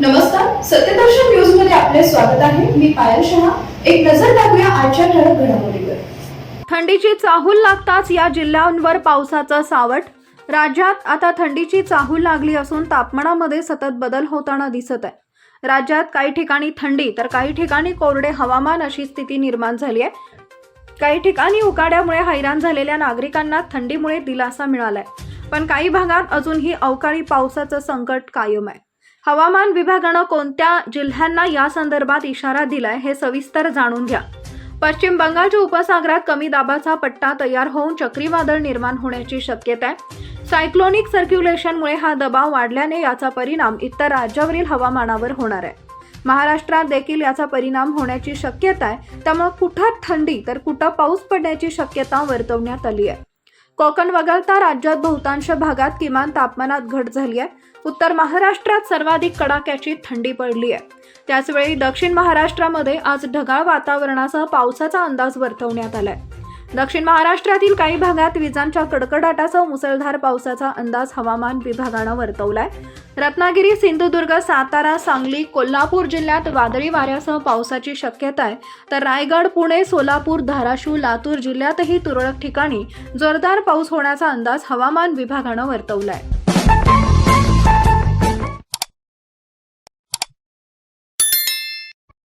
नमस्कार सत्यदर्शन न्यूजमध्ये आपले स्वागत आहे. मी पायल शहा. एक नजर टाकूया आजच्या ठळक घडामोडीवर. थंडीची चाहूल लागताच या जिल्ह्यांवर पावसाचं सावट. राज्यात आता थंडीची चाहूल लागली असून तापमानामध्ये सतत बदल होताना दिसत आहे. राज्यात काही ठिकाणी थंडी तर काही ठिकाणी कोरडे हवामान अशी स्थिती निर्माण झाली आहे. काही ठिकाणी उकाड्यामुळे हैराण झालेल्या नागरिकांना थंडीमुळे दिलासा मिळालाय. पण काही भागात अजूनही अवकाळी पावसाचं संकट कायम आहे. हवामान विभागानं कोणत्या जिल्ह्यांना या संदर्भात इशारा दिलाय हे सविस्तर जाणून घ्या. पश्चिम बंगालच्या उपसागरात कमी दाबाचा पट्टा तयार होऊन चक्रीवादळ निर्माण होण्याची शक्यता आहे सायक्लोनिक सर्क्युलेशनमुळे हा दबाव वाढल्याने याचा परिणाम इतर राज्यावरील हवामानावर होणार आहे. महाराष्ट्रात देखील याचा परिणाम होण्याची शक्यता आहे त्यामुळे कुठं थंडी तर कुठं पाऊस पडण्याची शक्यता वर्तवण्यात आली आहे. कोकण वगळता राज्यात बहुतांश भागात किमान तापमानात घट झाली आहे. उत्तर महाराष्ट्रात सर्वाधिक कडाक्याची थंडी पडली आहे. त्याचवेळी दक्षिण महाराष्ट्रामध्ये आज ढगाळ वातावरणासह पावसाचा अंदाज वर्तवण्यात आलाय. दक्षिण महाराष्ट्रातील काही भागात विजांच्या कडकडाटासह मुसळधार पावसाचा अंदाज हवामान विभागानं वर्तवलाय. रत्नागिरी सिंधुदुर्ग सातारा सांगली कोल्हापूर जिल्ह्यात वादळी वाऱ्यासह पावसाची शक्यता आहे. तर रायगड पुणे सोलापूर धाराशिव लातूर जिल्ह्यातही तुरळक ठिकाणी जोरदार पाऊस होण्याचा अंदाज हवामान विभागानं वर्तवलाय.